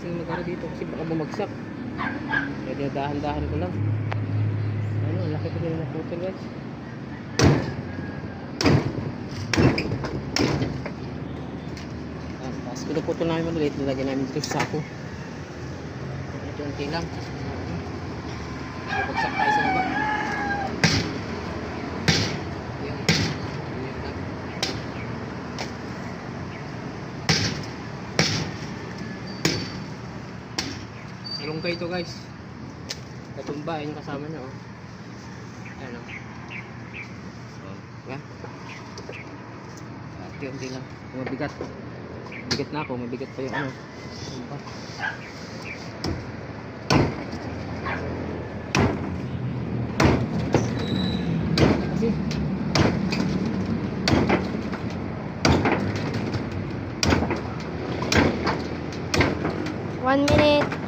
kasi mag dito kasi baka bumagsak. Kaya dahan-dahan ko lang. Ano, laki ko na puto guys. Tapos pinuputo namin maliit, nilagyan namin dito sa sako. Ito lang. Bumagsak tayo sa baba. Yan. Yan lang. Malunggay ito guys. Katumba, yun kasama niya oh. Ayan oh. Oh, yan. At yun lang. Mabigat. Mabigat na ako, mabigat pa yung ano. Tumba. Kasi, One minute.